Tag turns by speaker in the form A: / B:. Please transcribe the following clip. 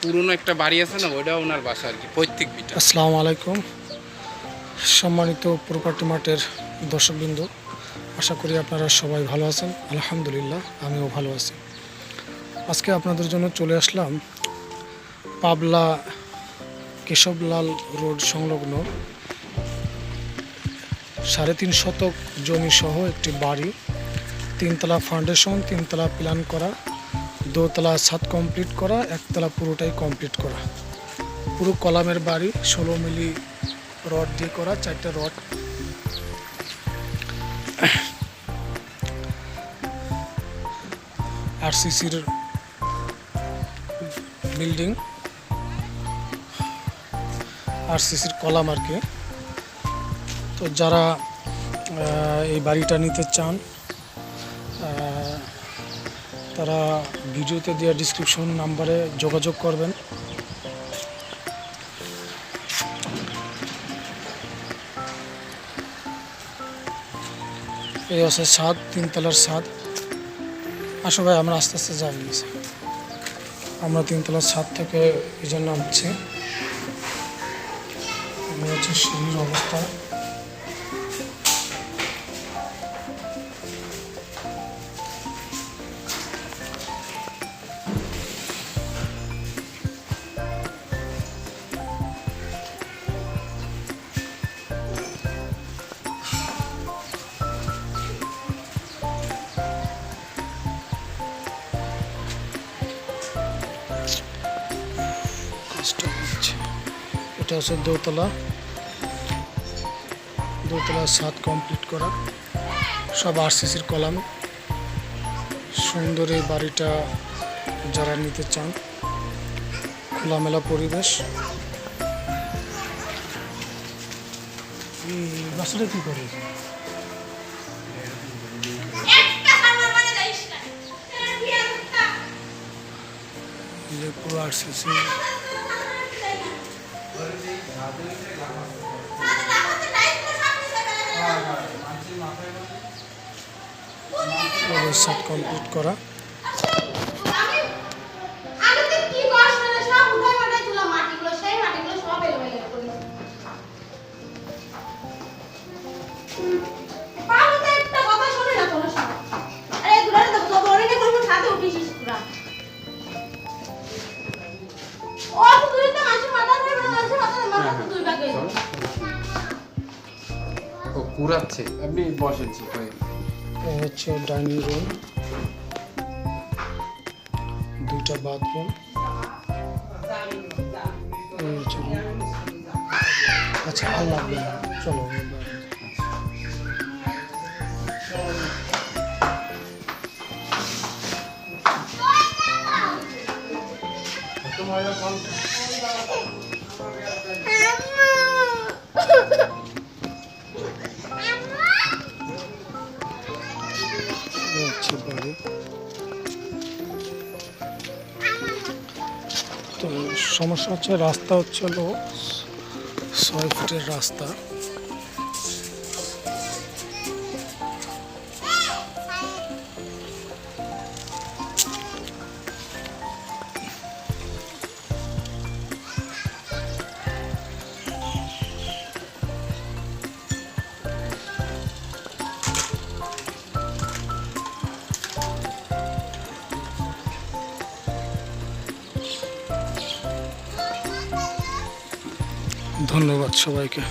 A: পুরনো একটা বাড়ি আছে না, ওইটা ওনার বাসা আর কি পৈতৃক বিটা।
B: আসসালামু আলাইকুম। সম্মানিত প্রপার্টি মার্টের দর্শকবৃন্দ, আশা করি আপনারা সবাই ভালো আছেন। আলহামদুলিল্লাহ, আমিও ভালো আছি। আজকে আপনাদের জন্য চলে আসলাম পাবলা কেশবলাল রোড সংলগ্ন সাড়ে তিন শতক জমি সহ একটি বাড়ি, তিনতলা ফাউন্ডেশন, তিনতলা প্ল্যান করা। দোতলা ছাদ কমপ্লিট করা, একতলা পুরোটাই কমপ্লিট করা। পুরো কলামের বাড়ি ষোলো মিলি রড দিয়ে করা, চারটে রড। আরসিসির বিল্ডিং আরসিসির কলাম আর কি। তো যারা এই বাড়িটা নিতে চান তারা ভিডিওতে দেওয়া ডিসক্রিপশন নাম্বারে যোগাযোগ করবেন। এই হচ্ছে ছাদ তিনতলার ছাদ আসো ভাই, আমরা আস্তে আস্তে যাই। আমরা তিনতলার ছাদ থেকে এই জন্য নামছি। আমি হচ্ছে সিঁড়ির অবস্থা। কাজটা এটা হচ্ছে দোতলা। দোতলা ছাদ কমপ্লিট করা। সব আরসিসির কলাম। সুন্দর এই বাড়িটা যারা নিতে চান, খোলামেলা পরিবেশ। বাসাটা কি করে? পুরো আরসিসি ছাদ কমপ্লিট করা।
A: ও কুড়াচ্ছে আপনি বসেন ভাই
B: এই হচ্ছে ডাইনিং রুম। দুইটা বাথরুম। আচ্ছা ভালো লাগবে না চলো আমরা তো সমস্যা হচ্ছে রাস্তা হচ্ছে হলো ছয় ফুটের রাস্তা। ধন্যবাদ সবাইকে।